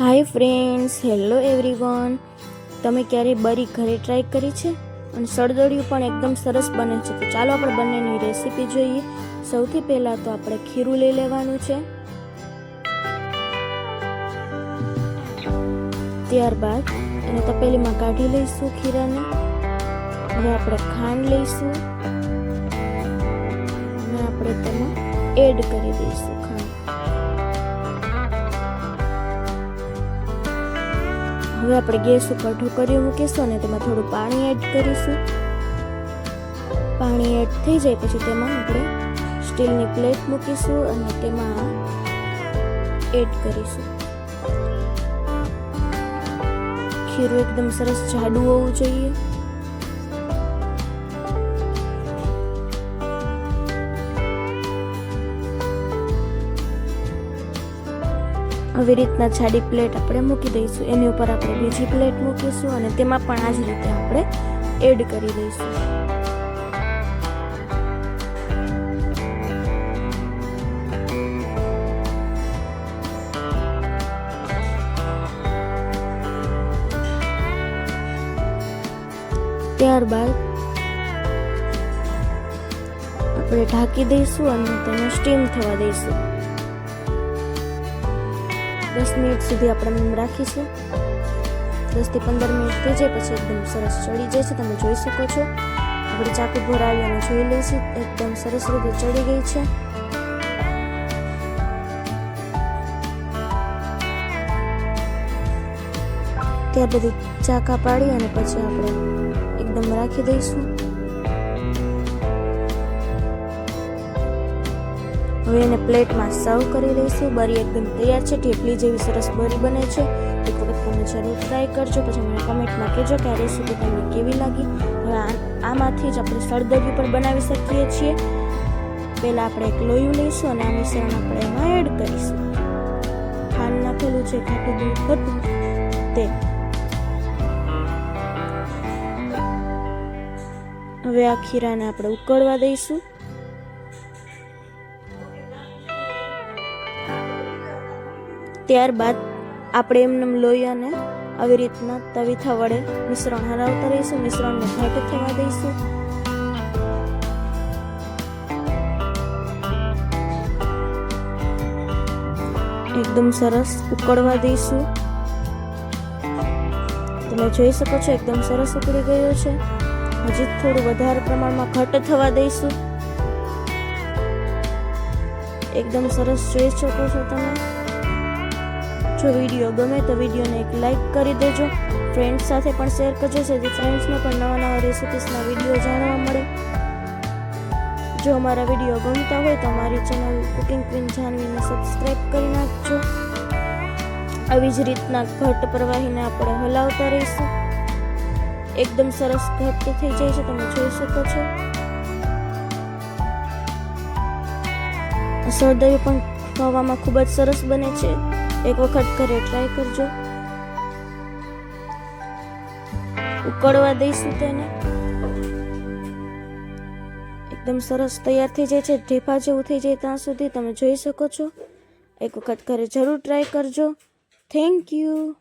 Hi friends, hello everyone. તમે ક્યારેય બરી ઘરે ટ્રાય કરી છે? અને સળદળિયું પણ એકદમ સરસ બને છે. તો ચાલો આપણે બંનેની રેસીપી જોઈએ. સૌથી પહેલાં તો આપણે ખીરું લઈ લેવાનું છે. ત્યારબાદ એને તપેલીમાં કાઢી લઈશું ખીરાને. હવે આપણે ખાંડ લઈશું. અને આપણે તેમાં એડ કરી દઈશું. હવે આપણે ગેસ ઉપર ઢોકળીઓ મૂકીશું અને તેમાં થોડું પાણી એડ કરીશું. પાણી એડ થઈ જાય પછી તેમાં આપણે સ્ટીલની પ્લેટ મૂકીશું અને તેમાં એડ કરીશું. ખીરું એકદમ સરસ જાડું હોવું જોઈએ. આવી રીતના જાડી પ્લેટ આપણે મૂકી દઈશું. એની ઉપર આપણે બીજી પ્લેટ મૂકીશું અને તેમાં પણ આ જ રીતે આપણે એડ કરી દઈશું. ત્યારબાદ આપણે ઢાંકી દઈશું અને તેને સ્ટીમ થવા દઈશું. દસ મિનિટ સુધી આપણે એમ રાખીશું. દસથી પંદર મિનિટ થઈ જાય પછી એકદમ સરસ ચડી જાય છે. તમે જોઈ શકો છો. આપણે ચાકુ ભરાવી અને જોઈ લઈશું. એકદમ સરસ રીતે ચડી ગઈ છે. ત્યાર બધી ચાકા પાડી અને પછી આપણે એકદમ રાખી દઈશું. હવે એને પ્લેટમાં સર્વ કરી દઈશું. બરી એકદમ તૈયાર છે. ઢેપલી જેવી સરસ બરી બને છે. એક વખત તમે જરૂર ટ્રાય કરજો. પછી મને કમેન્ટમાં કહેજો કે આ રેસીપી તમને કેવી લાગી. હવે આમાંથી જ આપણે સળદરિયું પણ બનાવી શકીએ છીએ. પહેલાં આપણે એક લોયું લઈશું અને આ મિશ્રણ આપણે એમાં એડ કરીશું. ખાંડ નાખેલું છે. ખાટું દૂધ હતું. તે. હવે આ ખીરાને આપણે ઉકળવા દઈશું. ત્યારબાદ આપણે એમને લોહીને આવી રીતના તવીથા વડે મિશ્રણ હરાવતા રહીશું, મિશ્રણને ઘટ થવા દઈશું. એકદમ સરસ ઉકળવા દઈશું. તમે જોઈ શકો છો, એકદમ સરસ ઉકળી ગયો છે. હજી થોડું વધારે પ્રમાણમાં ઘટ થવા દઈશું. એકદમ સરસ જોઈ શકો છો તમે. જો વીડિયો ગમે તો વિડીયોને એક લાઈક કરી દેજો. ફ્રેન્ડ્સ સાથે પણ શેર કરજો, જેથી ફ્રેન્ડ્સને પણ નવા નવા રેસિપીસના વીડિયો જાણવા મળે. જો અમારા વીડિયો ગમતા હોય તો અમારી ચેનલ કુકિંગ ક્વીન જાનવીને સબસ્ક્રાઈબ કરી નાખજો. આવી જ રીતના ઘટ પ્રવાહીને આપણે હલાવતા રહીશું. એકદમ સરસ ઘટ થઈ જાય છે, તમે જોઈ શકો છો. સરદયું પણ ખાવામાં ખૂબ જ સરસ બને છે. એક વખત ઘરે ટ્રાય કરજો. ઉકળવા દઈશું તેને. એકદમ સરસ તૈયાર થઈ જાય છે. ઢેફા જેવું થઈ જાય ત્યાં સુધી તમે જોઈ શકો છો. એક વખત ઘરે જરૂર ટ્રાય કરજો. Thank you